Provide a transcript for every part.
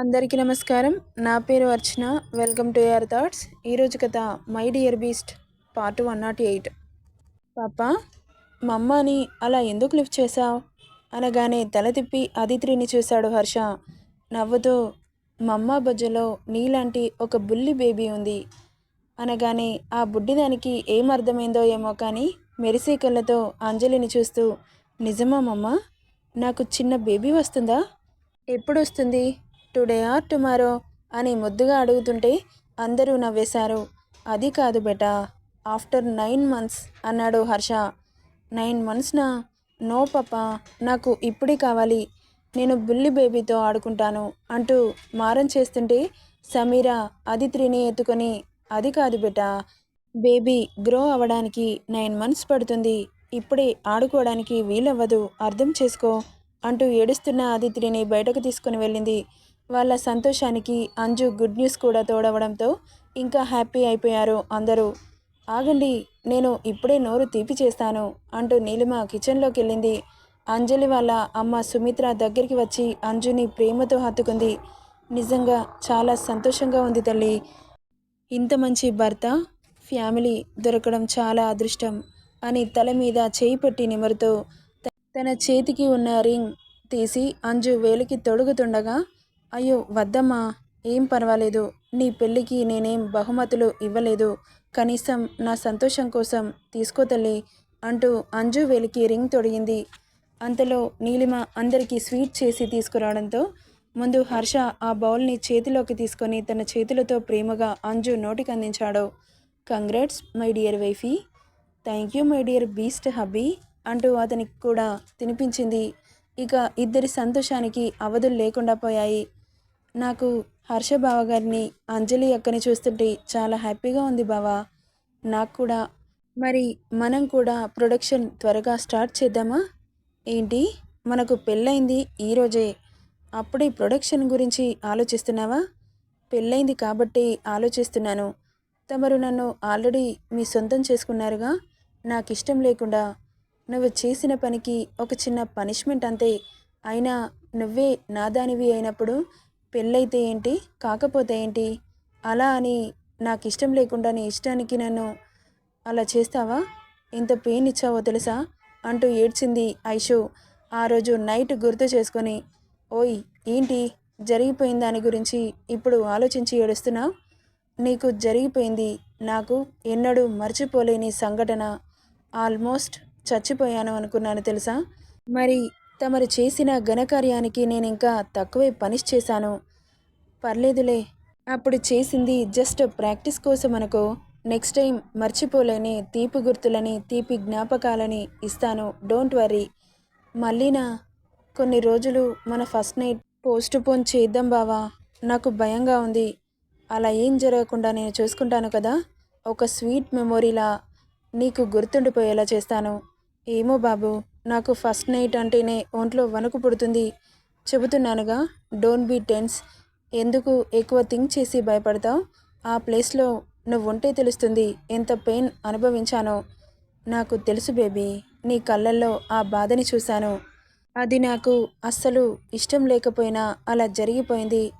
అందరికీ నమస్కారం. నా పేరు Archana. Welcome to your thoughts ఈరోజు కథ my dear beast part one not eight పాప మా అమ్మని అలా ఎందుకు లిఫ్ట్ చేశావు? అనగానే తల తిప్పి అదిత్రిని చూశాడు హర్ష. నవ్వుతూ మమ్మ బొజ్జలో నీలాంటి ఒక బుల్లి బేబీ ఉంది. అనగానే ఆ బుడ్డిదానికి ఏం అర్థమైందో ఏమో కానీ మెరిసే కళ్ళతో అంజలిని చూస్తూ నిజమా మమ్మ? నాకు చిన్న బేబీ వస్తుందా? ఎప్పుడు వస్తుంది టుడే ఆర్ టుమారో అని ముద్దుగా అడుగుతుంటే అందరూ నవ్వేశారు. అది కాదు బేటా ఆఫ్టర్ నైన్ మంత్స్ అన్నాడు హర్ష. Nine మంత్స్నా no? పాప నాకు ఇప్పుడే కావాలి. నేను బుల్లి బేబీతో ఆడుకుంటాను అంటూ మారం చేస్తుంటే సమీర అదిత్రిని ఎత్తుకొని అది కాదు బేటా బేబీ గ్రో అవ్వడానికి నైన్ మంత్స్ పడుతుంది. ఇప్పుడే ఆడుకోవడానికి వీలవ్వదు అర్థం చేసుకో అంటూ ఏడుస్తున్న ఆదిత్రిని బయటకు తీసుకుని వెళ్ళింది. వాళ్ళ సంతోషానికి అంజు గుడ్ న్యూస్ కూడా తోడవడంతో ఇంకా హ్యాపీ అయిపోయారు అందరూ. ఆగండి నేను ఇప్పుడే నోరు తీపి చేస్తాను అంటూ నీలిమ కిచెన్లోకి వెళ్ళింది. అంజలి వాళ్ళ అమ్మ సుమిత్ర దగ్గరికి వచ్చి అంజుని ప్రేమతో హత్తుకుంది. నిజంగా చాలా సంతోషంగా ఉంది తల్లి. ఇంత మంచి భర్త ఫ్యామిలీ దొరకడం చాలా అదృష్టం అని తల మీద చేయి పెట్టి నిమరుతూ త- తన చేతికి ఉన్న రింగ్ తీసి అంజు వేలికి తొడుగుతుండగా అయ్యో వద్దమ్మా ఏం పర్వాలేదు. నీ పెళ్ళికి నేనేం బహుమతులు ఇవ్వలేదు. కనీసం నా సంతోషం కోసం తీసుకో తల్లి అంటూ అంజు వేలికి రింగ్ తొడిగింది. అంతలో నీలిమ అందరికీ స్వీట్ చేసి తీసుకురావడంతో ముందు హర్ష ఆ బౌల్ని చేతిలోకి తీసుకొని తన చేతులతో ప్రేమగా అంజు నోటికి అందించాడు. Congrats my dear wifey. Thank you my dear beast hubby అంటూ అతనికి కూడా తినిపించింది. ఇక ఇద్దరి సంతోషానికి అవధులు లేకుండా పోయాయి. నాకు హర్ష బావ గారిని అంజలి అక్కని చూస్తుంటే చాలా హ్యాపీగా ఉంది బావా. నాకు కూడా మరి మనం కూడా ప్రొడక్షన్ త్వరగా స్టార్ట్ చేద్దామా? ఏంటి? మనకు పెళ్ళైంది ఈరోజే అప్పుడే ప్రొడక్షన్ గురించి ఆలోచిస్తున్నావా? పెళ్ళైంది కాబట్టి ఆలోచిస్తున్నాను. తమరు నన్ను ఆల్రెడీ మీ సొంతం చేసుకున్నారుగా? నాకు ఇష్టం లేకుండా. నువ్వు చేసిన పనికి ఒక చిన్న పనిష్మెంట్ అంతే. అయినా నువ్వే నాదానివి అయినప్పుడు పెళ్ళైతే ఏంటి? కాకపోతే ఏంటి? అలా అని నాకు ఇష్టం లేకుండా నీ ఇష్టానికి నన్ను అలా చేస్తావా? ఎంత పెయిన్ ఇచ్చావో తెలుసా? అంటూ ఏడ్చింది ఐషు. ఆ రోజు నైట్ గుర్తు చేసుకొని ఓయ్ ఏంటి? జరిగిపోయిన దాని గురించి ఇప్పుడు ఆలోచించి ఏడుస్తున్నావు? నీకు జరిగిపోయింది. నాకు ఎన్నడూ మర్చిపోలేని సంఘటన. ఆల్మోస్ట్ చచ్చిపోయాను అనుకున్నాను తెలుసా? మరి తమరు చేసిన ఘనకార్యానికి నేను ఇంకా తక్కువే పనిష్ చేశాను. పర్లేదులే. అప్పుడు చేసింది జస్ట్ ప్రాక్టీస్ కోసం అనుకో. నెక్స్ట్ టైం మర్చిపోలేని తీపి గుర్తులని తీపి జ్ఞాపకాలని ఇస్తాను. Don't worry. మళ్ళీనా కొన్ని రోజులు మన ఫస్ట్ నైట్ పోస్ట్ పోన్ చేద్దాం బావా. నాకు భయంగా ఉంది. అలా ఏం జరగకుండా నేను చూసుకుంటాను కదా. ఒక స్వీట్ మెమొరీలా నీకు గుర్తుండిపోయేలా చేస్తాను. ఏమో బాబు. నాకు ఫస్ట్ నైట్ అంటేనే ఒంట్లో వణుకు పుడుతుంది. చెబుతున్నానుగా డోంట్ బీ టెన్స్. ఎందుకు ఎక్కువ థింక్ చేసి భయపడతావు? ఆ ప్లేస్లో నువ్వు ఉంటే తెలుస్తుంది ఎంత పెయిన్ అనుభవించానో. నాకు తెలుసు బేబీ నీ కళ్ళల్లో ఆ బాధని చూశాను. అది నాకు అస్సలు ఇష్టం లేకపోయినా అలా జరిగిపోయింది.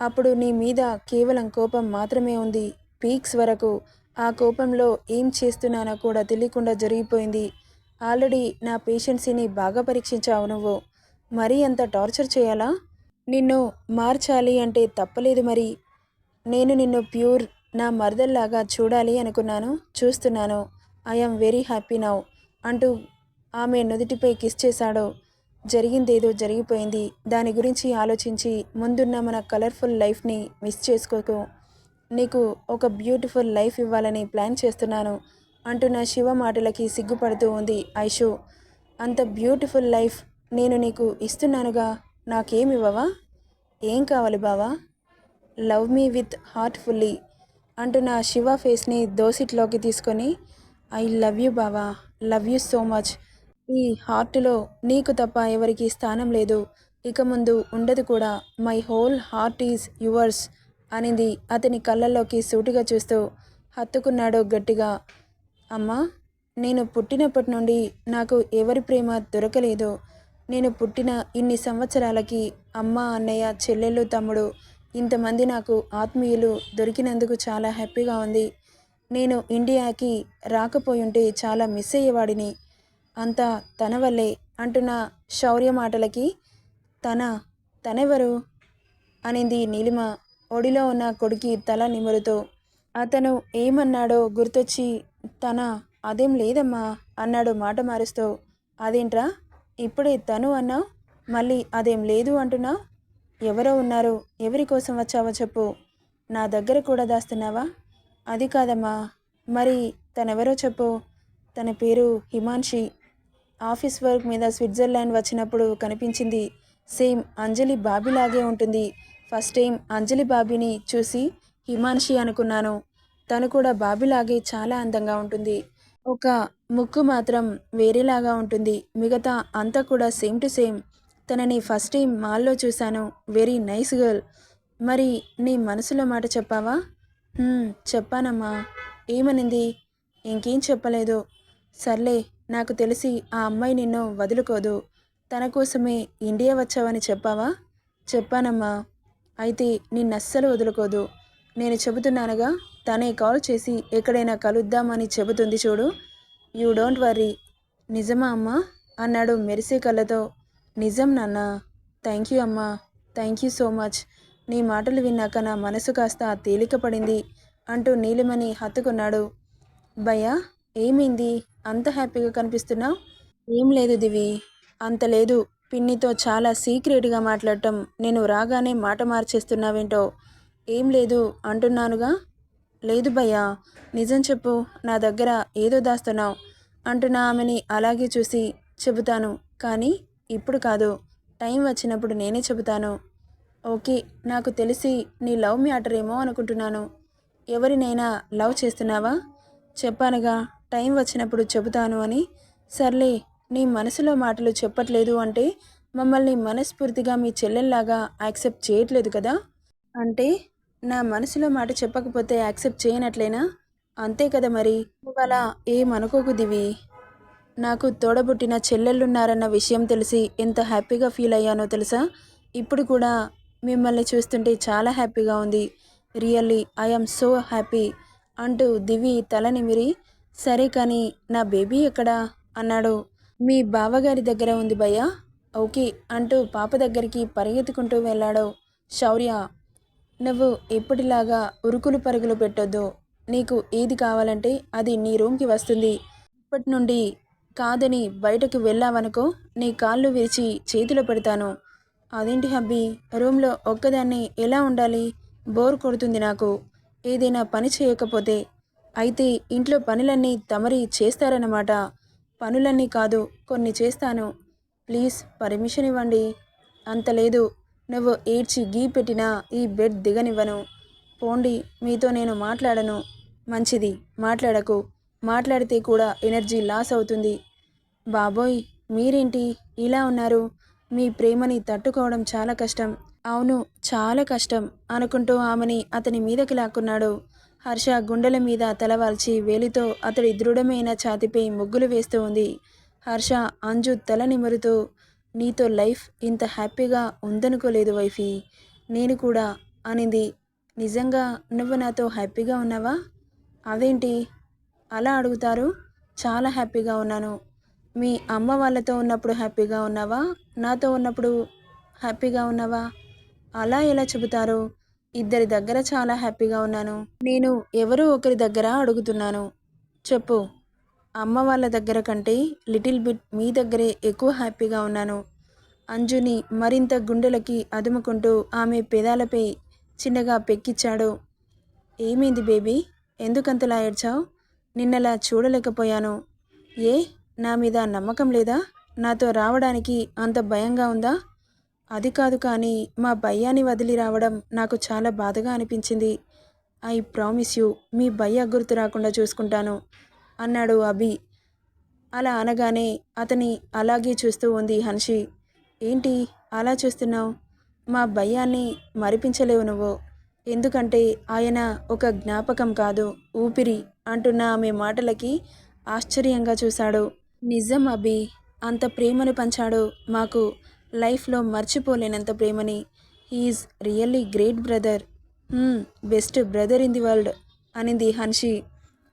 అప్పుడు నీ మీద కేవలం కోపం మాత్రమే ఉంది. పీక్స్ వరకు ఆ కోపంలో ఏం చేస్తున్నానో కూడా తెలియకుండా జరిగిపోయింది. ఆల్రెడీ నా పేషెన్సీని బాగా పరీక్షించావు నువ్వు. మరీ అంత టార్చర్ చేయాలా? నిన్ను మార్చాలి అంటే తప్పలేదు మరి. నేను నిన్ను ప్యూర్ నా మరదల్లాగా చూడాలి అనుకున్నాను చూస్తున్నాను. ఐఎమ్ వెరీ హ్యాపీ నౌ అంటూ ఆమె నుదుటిపై కిస్ చేశాడు. జరిగిందేదో జరిగిపోయింది. దాని గురించి ఆలోచించి ముందున్న మన కలర్ఫుల్ లైఫ్ని మిస్ చేసుకోకు. నీకు ఒక బ్యూటిఫుల్ లైఫ్ ఇవ్వాలని ప్లాన్ చేస్తున్నాను. అంటున్న శివ మాటలకి సిగ్గుపడుతూ ఉంది. ఐషు అంత బ్యూటిఫుల్ లైఫ్ నేను నీకు ఇస్తున్నానుగా నాకేమివ్వవా? ఏం కావాలి బావా? లవ్ మీ విత్ హార్ట్ఫుల్లీ అంటున్న శివ ఫేస్ని దోసిట్లోకి తీసుకొని ఐ లవ్ యూ బావా లవ్ యూ సో మచ్. ఈ హార్ట్లో నీకు తప్ప ఎవరికి స్థానం లేదు. ఇక ముందు ఉండదు కూడా. My whole heart is yours అనింది అతని కళ్ళల్లోకి సూటిగా చూస్తూ హత్తుకున్నాడు గట్టిగా. అమ్మా నేను పుట్టినప్పటి నుండి నాకు ఎవరి ప్రేమ దొరకలేదు నేను పుట్టిన ఇన్ని సంవత్సరాలకి అమ్మ అన్నయ్య చెల్లెళ్ళు తమ్ముడు ఇంతమంది నాకు ఆత్మీయులు దొరికినందుకు చాలా హ్యాపీగా ఉంది. నేను ఇండియాకి రాకపోయుంటే చాలా మిస్ అయ్యేవాడిని. అంతా తన వల్లే అంటున్న శౌర్య మాటలకి తన తనెవరు? అనింది నీలిమ ఒడిలో ఉన్న కొడుకి తల నిమురుతూ. అతను ఏమన్నాడో గుర్తొచ్చి తన అదేం లేదమ్మా అన్నాడు మాట మారుస్తూ. అదేంట్రా? ఇప్పుడే తను అన్నావు? మళ్ళీ అదేం లేదు అంటున్నావు? ఎవరో ఉన్నారు. ఎవరి కోసం వచ్చావో చెప్పు. నా దగ్గర కూడా దాస్తున్నావా? అది కాదమ్మా. మరి తనెవరో చెప్పు. తన పేరు హిమాన్షి. ఆఫీస్ వర్క్ మీద స్విట్జర్లాండ్ వచ్చినప్పుడు కనిపించింది. సేమ్ అంజలి బాబీలాగే ఉంటుంది. ఫస్ట్ టైం అంజలి బాబీని చూసి హిమాన్షి అనుకున్నాను. తను కూడా బాబీలాగే చాలా అందంగా ఉంటుంది. ఒక ముక్కు మాత్రం వేరేలాగా ఉంటుంది. మిగతా అంతా కూడా సేమ్ టు సేమ్. తనని ఫస్ట్ టైం మాల్లో చూశాను. Very nice girl. మరి నీ మనసులో మాట చెప్పావా? చెప్పానమ్మా. ఏమనింది? ఇంకేం చెప్పలేదు. సర్లే నాకు తెలిసి ఆ అమ్మాయి నిన్ను వదులుకోదు. తన కోసమే ఇండియా వచ్చావని చెప్పావా? చెప్పానమ్మా. అయితే నిన్నస్సలు వదులుకోదు. నేను చెబుతున్నానుగా? తనే కాల్ చేసి ఎక్కడైనా కలుద్దామని చెబుతుంది చూడు. You don't worry. నిజమా అమ్మా? అన్నాడు మెరిసే కళ్ళతో. నిజం నాన్న. థ్యాంక్ యూ అమ్మా. Thank you so much. నీ మాటలు విన్నాక నా మనసు కాస్త తేలిక పడింది అంటూ నీలిమని హత్తుకున్నాడు. భయ్యా ఏమైంది? అంత హ్యాపీగా కనిపిస్తున్నావు? ఏం లేదు దివి. అంత లేదు. పిన్నితో చాలా సీక్రెట్గా మాట్లాడటం. నేను రాగానే మాట మార్చేస్తున్నావేంటో. ఏం లేదు. అంటున్నానుగా. లేదు భయ్యా నిజం చెప్పు నా దగ్గర ఏదో దాస్తున్నావు. అంటున్న ఆమెని అలాగే చూసి చెబుతాను కానీ ఇప్పుడు కాదు. టైం వచ్చినప్పుడు నేనే చెబుతాను. ఓకే నాకు తెలిసి నీ లవ్ మ్యాటర్ ఏమో అనుకుంటున్నాను. ఎవరినైనా లవ్ చేస్తున్నావా? చెప్పానుగా టైం వచ్చినప్పుడు చెబుతాను అని. సర్లే నీ మనసులో మాటలు చెప్పట్లేదు అంటే మమ్మల్ని మనస్ఫూర్తిగా మీ చెల్లెల్లాగా యాక్సెప్ట్ చేయట్లేదు కదా? అంటే నా మనసులో మాట చెప్పకపోతే యాక్సెప్ట్ చేయనట్లేనా? అంతే కదా మరి. ఇవాళ ఏమనుకోకు దివి. నాకు తోడబుట్టిన చెల్లెళ్ళున్నారన్న విషయం తెలిసి ఎంత హ్యాపీగా ఫీల్ అయ్యానో తెలుసా? ఇప్పుడు కూడా మిమ్మల్ని చూస్తుంటే చాలా హ్యాపీగా ఉంది. రియల్లీ ఐఎమ్ సో హ్యాపీ అంటూ దివి తల నిమిరి సరే కానీ నా బేబీ ఎక్కడా? అన్నాడు. మీ బావగారి దగ్గర ఉంది భయ్యా. ఓకే అంటూ పాప దగ్గరికి పరిగెత్తుకుంటూ వెళ్ళాడు శౌర్య. నువ్వు ఎప్పటిలాగా ఉరుకులు పరుగులు పెట్టొద్దు. నీకు ఏది కావాలంటే అది నీ రూమ్కి వస్తుంది. ఇప్పటి నుండి కాదని బయటకు వెళ్ళావనుకో నీ కాళ్ళు విరిచి చేతిలో పెడతాను. అదేంటి హబ్బీ? రూమ్లో ఒక్కదాన్ని ఎలా ఉండాలి? బోర్ కొడుతుంది నాకు. ఏదైనా పని చేయకపోతే. అయితే ఇంట్లో పనులన్నీ తమరి చేస్తారన్నమాట. పనులన్నీ కాదు కొన్ని చేస్తాను. ప్లీజ్ పర్మిషన్ ఇవ్వండి. అంత లేదు. నువ్వు ఏడ్చి గీ పెట్టినా ఈ బెడ్ దిగనివ్వను. పోండి మీతో నేను మాట్లాడను. మంచిది మాట్లాడకు. మాట్లాడితే కూడా ఎనర్జీ లాస్ అవుతుంది. బాబోయ్ మీరేంటి ఇలా ఉన్నారు? మీ ప్రేమని తట్టుకోవడం చాలా కష్టం. అవును చాలా కష్టం అనుకుంటూ ఆమెని అతని మీదకి లాక్కున్నాడు. హర్ష గుండెల మీద తలవాల్చి వేలితో అతడి దృఢమైన ఛాతిపై ముగ్గులు వేస్తూ ఉంది. హర్ష అంజు తల నిమురుతూ నీతో లైఫ్ ఇంత హ్యాపీగా ఉందనుకోలేదు వైఫీ. నేను కూడా అనింది నిజంగా నువ్వు నాతో హ్యాపీగా ఉన్నావా? అదేంటి? అలా అడుగుతారు చాలా హ్యాపీగా ఉన్నాను. మీ అమ్మ వాళ్ళతో ఉన్నప్పుడు హ్యాపీగా ఉన్నావా? నాతో ఉన్నప్పుడు హ్యాపీగా ఉన్నావా? అలా ఎలా చెబుతారు? ఇద్దరి దగ్గర చాలా హ్యాపీగా ఉన్నాను. నేను ఎవరో ఒకరి దగ్గర అడుగుతున్నాను. చెప్పు. అమ్మ వాళ్ళ దగ్గర కంటే లిటిల్ బిట్ మీ దగ్గరే ఎక్కువ హ్యాపీగా ఉన్నాను. అంజుని మరింత గుండెలకి అదుముకుంటూ ఆమె పెదాలపై చిన్నగా పెక్కిచ్చాడు ఏమైంది బేబీ? ఎందుకంతలా ఏడ్చావు? నిన్నలా చూడలేకపోయాను. ఏ? నా మీద నమ్మకం లేదా? నాతో రావడానికి అంత భయంగా ఉందా? అది కాదు కానీ మా భయ్యాన్ని వదిలి రావడం నాకు చాలా బాధగా అనిపించింది. ఐ ప్రామిస్ యూ మీ భయ్య గుర్తు రాకుండా చూసుకుంటాను. అన్నాడు అభి. అలా అనగానే అతని అలాగే చూస్తూ ఉంది హన్షి. ఏంటి అలా చూస్తున్నావు? మా భయాన్ని మరిపించలేవు నువ్వు. ఎందుకంటే ఆయన ఒక జ్ఞాపకం కాదు. ఊపిరి అంటున్న ఆమె మాటలకి ఆశ్చర్యంగా చూశాడు. నిజం అభి. అంత ప్రేమను పంచాడో. మాకు లైఫ్లో మర్చిపోలేనంత ప్రేమని. He is really great brother. Best brother in the world అనింది హన్షి.